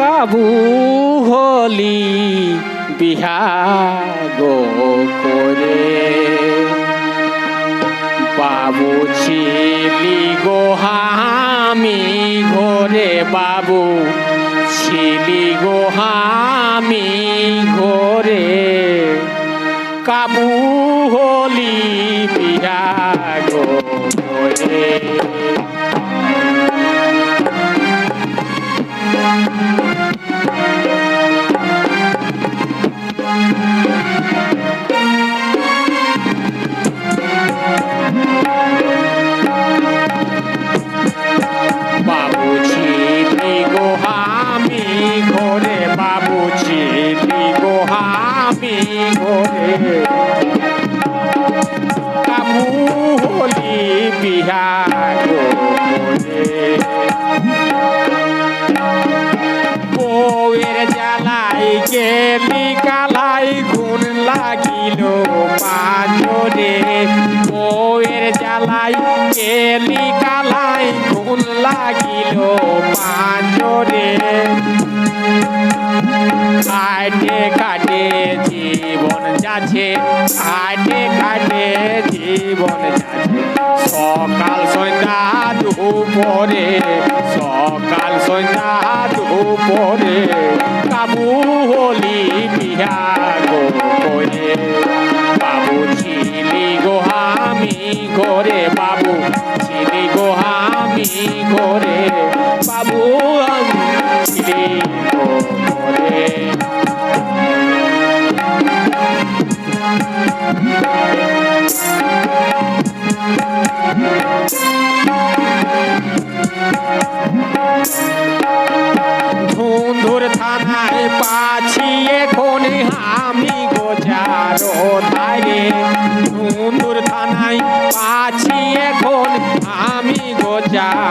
কাবু হলি বিহাগ করে। বাবু ছিলি গো হামি ঘরে, বাবু ছিলি গোহামি ঘরে। কাবু হলি বিহাগ করে। কাবু হলি বউয়ের জ্বালাই গেলি কালাই গুণ লাগিল পাঁচরে জ্বালাই গেলি কালাই গুণ লাগিল পাঁচরে কাটে কাটে জীবন যাচ্ছে, কাটে কাটে জীবন যাচ্ছে। সকাল সন্ধ্যা দুপুরে, সকাল সন্ধ্যা দুপুরে কাবু হলি বিহার করে বাবু ছিলি গো আমি করে বাবু ছিলি গো আমি করে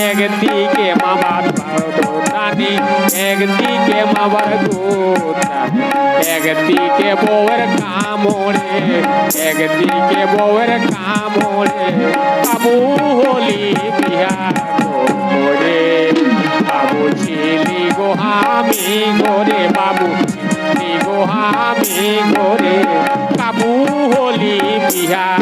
একদিকে মামার রানী একদিকে মামার গোদানি একদিকে বউয়ের কামড়ে একদিকে বউয়ের কামড়ে কাবু হলি বিহার করে বাবু ছিলি গো আমি গোরে বাবু ছিলি গো আমি গোরে কাবু হলি বিহার করে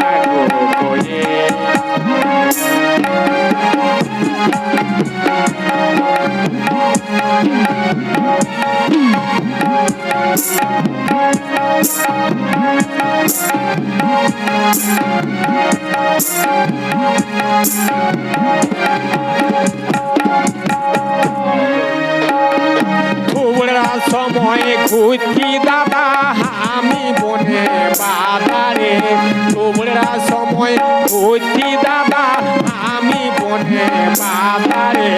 সময় ঘুরছি দাদা আমি বনে বাজারে। থুবড়া সময় ঘুরছি দাদা আমি বনে বাজারে।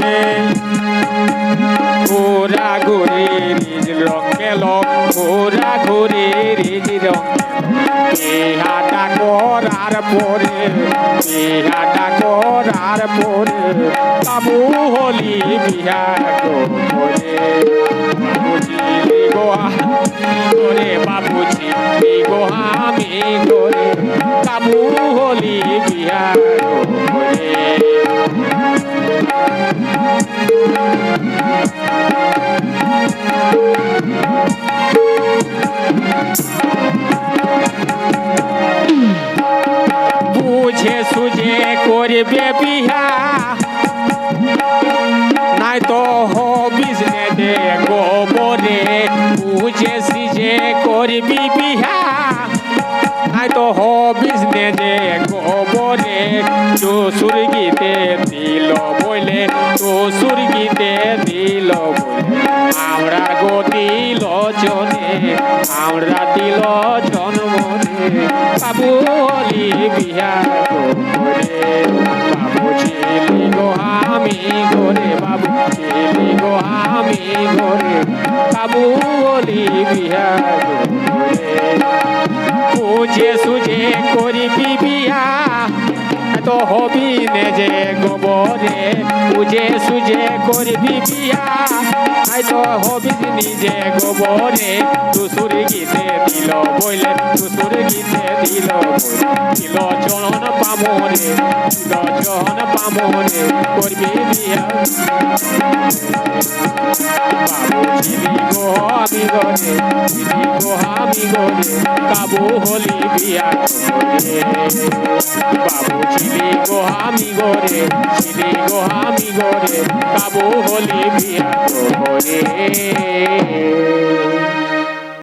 ঘোরা ঘুরে নিজ রঙে ঘোরা ঘুরে নিজ রঙে বিহাটা করার পরে বিহাটা করার পরে, বাবু হলি বিহার করে বাবুজি গোয়া গোবরে চুসুর গীতে দিল বলে চুসুর গীতে দিল বলে আমরা গো দিল জনে আমরা দিল জন্মনে। বাবু অলি বিহা করে বাবু ছিলি গো আমি গোরে বাবু ছিলি গো আমি গোরে বাবু অলি বিহা করে বুঝে সুঝে করিবি বিয়া তো হবি নে যে গোবরে বুঝে সুঝে করবি বিয়া। আই তো হবি নিজে গোবরে। দুসুর গীতে দিল বইলে, দুসুর গীতে দিল দিল চরণ পামরে দিল চরণ পামরে করবি বিয়া। বাবু ছিলি গো আমি গরে ছিলি গরে কাবু হলি বিয়া বাবু ছিলি গো আমি গরে ছিলি গো আমি গরে কাবু হলি বিয়া করে